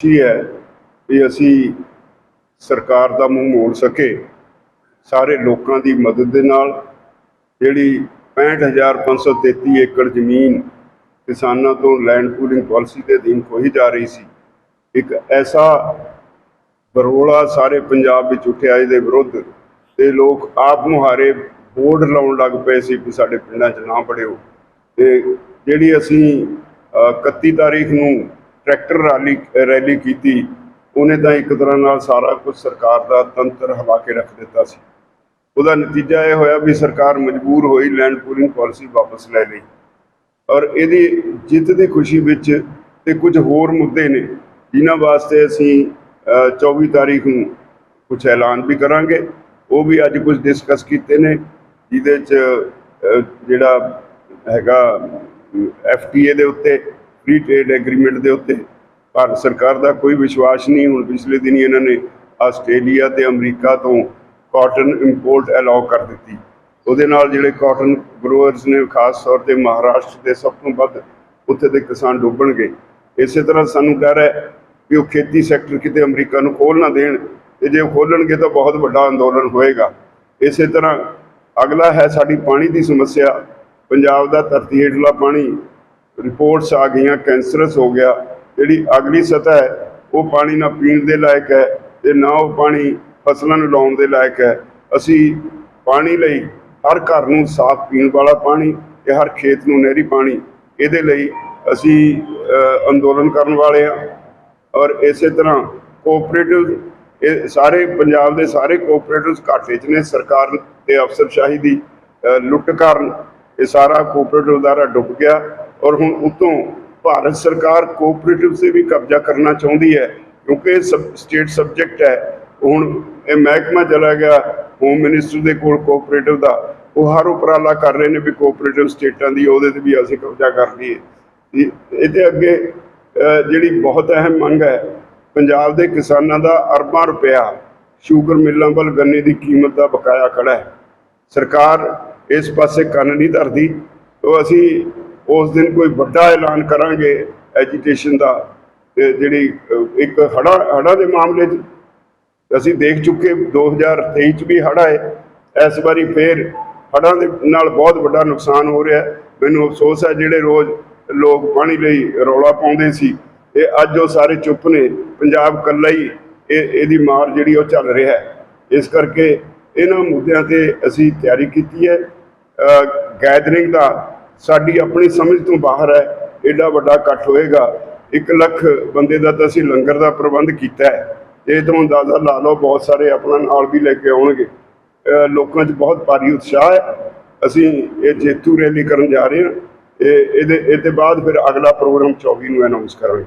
ਖੁਸ਼ੀ ਹੈ ਵੀ ਅਸੀਂ ਸਰਕਾਰ ਦਾ ਮੂੰਹ ਮੋੜ ਸਕੇ। ਸਾਰੇ ਲੋਕਾਂ ਦੀ ਮਦਦ ਦੇ ਨਾਲ ਜਿਹੜੀ 65533 ਏਕੜ ਜ਼ਮੀਨ ਕਿਸਾਨਾਂ ਤੋਂ ਲੈਂਡ ਪੂਲਿੰਗ ਪਾਲਿਸੀ ਦੇ ਅਧੀਨ ਖੋਹੀ ਜਾ ਰਹੀ ਸੀ ਇੱਕ ਐਸਾ ਬਰੋਲਾ ਸਾਰੇ ਪੰਜਾਬ ਵਿੱਚ ਉੱਠਿਆ ਇਹਦੇ ਵਿਰੁੱਧ ਤੇ ਲੋਕ ਆਪ ਮੁਹਾਰੇ ਬੋਰਡ ਲਾਉਣ ਲੱਗ ਪਏ ਸੀ ਕਿ ਸਾਡੇ ਪਿੰਡਾਂ 'ਚ ਨਾ ਪੜਿਓ ਤੇ ਜਿਹੜੀ ਅਸੀਂ ਅ, 31 ਤਾਰੀਖ ਨੂੰ ਟਰੈਕਟਰ ਰੈਲੀ ਰੈਲੀ ਕੀਤੀ ਉਹਨੇ ਤਾਂ ਇੱਕ ਤਰ੍ਹਾਂ ਨਾਲ ਸਾਰਾ ਕੁਝ ਸਰਕਾਰ ਦਾ ਤੰਤਰ ਹਵਾ ਕੇ ਰੱਖ ਦਿੱਤਾ ਸੀ। ਉਹਦਾ ਨਤੀਜਾ ਇਹ ਹੋਇਆ ਵੀ ਸਰਕਾਰ ਮਜਬੂਰ ਹੋਈ ਲੈਂਡ ਪੂਲਿੰਗ ਪਾਲਿਸੀ ਵਾਪਸ ਲੈ ਲਈ। ਔਰ ਇਹਦੀ ਜਿੱਤ ਦੀ ਖੁਸ਼ੀ ਵਿੱਚ ਤੇ ਕੁਝ ਹੋਰ ਮੁੱਦੇ ਨੇ ਜਿਨ੍ਹਾਂ ਵਾਸਤੇ ਅਸੀਂ ਅ, 24 ਤਾਰੀਖ ਨੂੰ ਕੁਝ ਐਲਾਨ ਵੀ ਕਰਾਂਗੇ। ਉਹ ਵੀ ਅੱਜ ਕੁਝ ਡਿਸਕਸ ਕੀਤੇ ਨੇ ਜਿਹਦੇ ਚ ਜਿਹੜਾ ਹੈਗਾ ਐਫਟੀਏ ਦੇ ਉੱਤੇ ਫ੍ਰੀ ਟ੍ਰੇਡ ਐਗਰੀਮੈਂਟ ਦੇ ਉੱਤੇ। ਭਾਰਤ ਸਰਕਾਰ ਦਾ ਕੋਈ ਵਿਸ਼ਵਾਸ ਨਹੀਂ। ਹੁਣ ਪਿਛਲੇ ਦਿਨੀ ਇਹਨਾਂ ਨੇ ਆਸਟ੍ਰੇਲੀਆ ਤੇ ਅਮਰੀਕਾ ਤੋਂ ਕਾਟਨ ਇੰਪੋਰਟ ਅਲਾਉ ਕਰ ਦਿੱਤੀ। ਉਹਦੇ ਨਾਲ ਜਿਹੜੇ ਕਾਟਨ ਗਰੋਅਰਸ ਨੇ, ਖਾਸ ਤੌਰ ਤੇ ਮਹਾਰਾਸ਼ਟਰ ਦੇ ਸਭ ਤੋਂ ਵੱਧ ਉੱਥੇ ਦੇ ਕਿਸਾਨ ਡੁੱਬਣਗੇ ਇਸੇ ਤਰ੍ਹਾਂ ਸਾਨੂੰ ਡਰ ਹੈ ਕਿ ਉਹ ਖੇਤੀ ਸੈਕਟਰ ਕਿਤੇ ਅਮਰੀਕਾ ਨੂੰ ਖੋਲ ਨਾ ਦੇਣ। ਤੇ ਜੇ ਉਹ ਖੋਲਣਗੇ ਤਾਂ ਬਹੁਤ ਵੱਡਾ ਅੰਦੋਲਨ ਹੋਏਗਾ। ਇਸੇ ਤਰ੍ਹਾਂ ਅਗਲਾ ਹੈ ਸਾਡੀ ਪਾਣੀ ਦੀ ਸਮੱਸਿਆ। ਪੰਜਾਬ ਦਾ ਧਰਤੀ ਹੇਠਲਾ ਪਾਣੀ। ਰਿਪੋਰਟਸ ਆ ਗਈਆਂ, ਕੈਂਸਰਸ ਹੋ ਗਿਆ, ਜਿਹੜੀ ਅਗਲੀ ਸਤਹ ਹੈ, ਉਹ ਪਾਣੀ ਨਾ ਪੀਣ ਦੇ ਲਾਇਕ ਹੈ ਤੇ ਨਾ ਉਹ ਪਾਣੀ ਫਸਲਾਂ ਨੂੰ ਲਾਉਣ ਦੇ ਲਾਇਕ ਹੈ। ਅਸੀਂ ਪਾਣੀ ਲਈ ਹਰ ਘਰ ਨੂੰ ਸਾਫ਼ ਪੀਣ ਵਾਲਾ ਪਾਣੀ ਤੇ ਹਰ ਖੇਤ ਨੂੰ ਨਹਿਰੀ ਪਾਣੀ, ਇਹਦੇ ਲਈ ਅਸੀਂ ਅੰਦੋਲਨ ਕਰਨ ਵਾਲੇ ਹਾਂ। ਔਰ ਇਸੇ ਤਰ੍ਹਾਂ ਕੋਆਪਰੇਟਿਵ ਇਹ ਸਾਰੇ ਪੰਜਾਬ ਦੇ ਸਾਰੇ ਕੋਆਪਰੇਟਿਵਸ ਘਾਟੇ 'ਚ ਨੇ, ਸਰਕਾਰ ਤੇ ਅਫਸਰਸ਼ਾਹੀ ਦੀ ਲੁੱਟ ਕਾਰਨ ਇਹ ਸਾਰਾ ਕੋਆਪਰੇਟਿਵ ਅਦਾਰਾ ਡੁੱਬ ਗਿਆ। ਔਰ ਹੁਣ ਉਤੋਂ ਭਾਰਤ ਸਰਕਾਰ ਕੋਆਪਰੇਟਿਵ ਤੇ ਵੀ ਕਬਜ਼ਾ ਕਰਨਾ ਚਾਹੁੰਦੀ ਹੈ, ਕਿਉਂਕਿ ਇਹ ਸਬ ਸਟੇਟ ਸਬਜੈਕਟ ਹੈ। ਹੁਣ ਇਹ ਮਹਿਕਮਾ ਚਲਾ ਗਿਆ ਹੋਮ ਮਿਨਿਸਟਰ ਦੇ ਕੋਲ ਕੋਆਪਰੇਟਿਵ ਦਾ। ਉਹ ਹਰ ਉਪਰਾਲਾ ਕਰ ਰਹੇ ਨੇ ਵੀ ਕੋਆਪਰੇਟਿਵ ਸਟੇਟਾਂ ਦੀ, ਉਹਦੇ ਤੇ ਵੀ ਅਸੀਂ ਕਬਜ਼ਾ ਕਰ ਲਈਏ। ਇਹਦੇ ਅੱਗੇ ਜਿਹੜੀ ਬਹੁਤ ਅਹਿਮ ਮੰਗ ਹੈ, ਪੰਜਾਬ ਦੇ ਕਿਸਾਨਾਂ ਦਾ ਅਰਬਾਂ ਰੁਪਇਆ ਸ਼ੂਗਰ ਮਿੱਲਾਂ ਵੱਲ ਗੰਨੇ ਦੀ ਕੀਮਤ ਦਾ ਬਕਾਇਆ ਖੜਾ ਹੈ। ਸਰਕਾਰ ਇਸ ਪਾਸੇ ਕੰਨ ਨਹੀਂ ਧਰਦੀ। ਤੋਂ ਅਸੀਂ ਉਸ ਦਿਨ ਕੋਈ ਵੱਡਾ ਐਲਾਨ ਕਰਾਂਗੇ ਐਜੀਟੇਸ਼ਨ ਦਾ ਜਿਹੜੀ ਇੱਕ ਹੜਾ ਹੜਾ ਦੇ ਮਾਮਲੇ 'ਚ ਅਸੀਂ ਦੇਖ ਚੁੱਕੇ 2023 ਚ ਵੀ ਹੜ੍ਹ ਆਏ। ਇਸ ਵਾਰੀ ਫੇਰ ਹੜ੍ਹਾਂ ਦੇ ਨਾਲ ਬਹੁਤ ਵੱਡਾ ਨੁਕਸਾਨ ਹੋ ਰਿਹਾ। ਮੈਨੂੰ ਅਫਸੋਸ ਹੈ ਜਿਹੜੇ ਰੋਜ਼ ਲੋਕ ਪਾਣੀ ਲਈ ਰੌਲਾ ਪਾਉਂਦੇ ਸੀ, ਇਹ ਅੱਜ ਉਹ ਸਾਰੇ ਚੁੱਪ ਨੇ। ਪੰਜਾਬ ਕੱਲਾ ਹੀ ਇਹ, ਇਹਦੀ ਮਾਰ ਜਿਹੜੀ ਉਹ ਚੱਲ ਰਿਹਾ ਹੈ। ਇਸ ਕਰਕੇ ਇਹਨਾਂ ਮੁੱਦਿਆਂ ਤੇ ਅਸੀਂ ਤਿਆਰੀ ਕੀਤੀ ਹੈ। ਗੈਦਰਿੰਗ ਦਾ ਸਾਡੀ ਆਪਣੀ ਸਮਝ ਤੋਂ ਬਾਹਰ ਹੈ ਐਡਾ ਵੱਡਾ ਇਕੱਠ ਹੋਏਗਾ। 1 ਲੱਖ ਬੰਦੇ ਦਾ ਤਾਂ ਅਸੀਂ ਲੰਗਰ ਦਾ ਪ੍ਰਬੰਧ ਕੀਤਾ ਹੈ। ਇਹ ਤੋਂ ਅੰਦਾਜ਼ਾ ਲਾ ਲਓ, ਬਹੁਤ ਸਾਰੇ ਆਪਣਾ ਨਾਲ ਵੀ ਲੈ ਕੇ ਆਉਣਗੇ। ਲੋਕਾਂ 'ਚ ਬਹੁਤ ਭਾਰੀ ਉਤਸ਼ਾਹ ਹੈ। ਅਸੀਂ ਇਹ ਜੇਤੂ ਰੈਲੀ ਕਰਨ ਜਾ ਰਹੇ ਹਾਂ। ਇਹ ਇਹਦੇ ਇਹਦੇ ਬਾਅਦ ਫਿਰ ਅਗਲਾ ਪ੍ਰੋਗਰਾਮ 24 ਨੂੰ ਅਨਾਉਂਸ ਕਰਾਂਗੇ।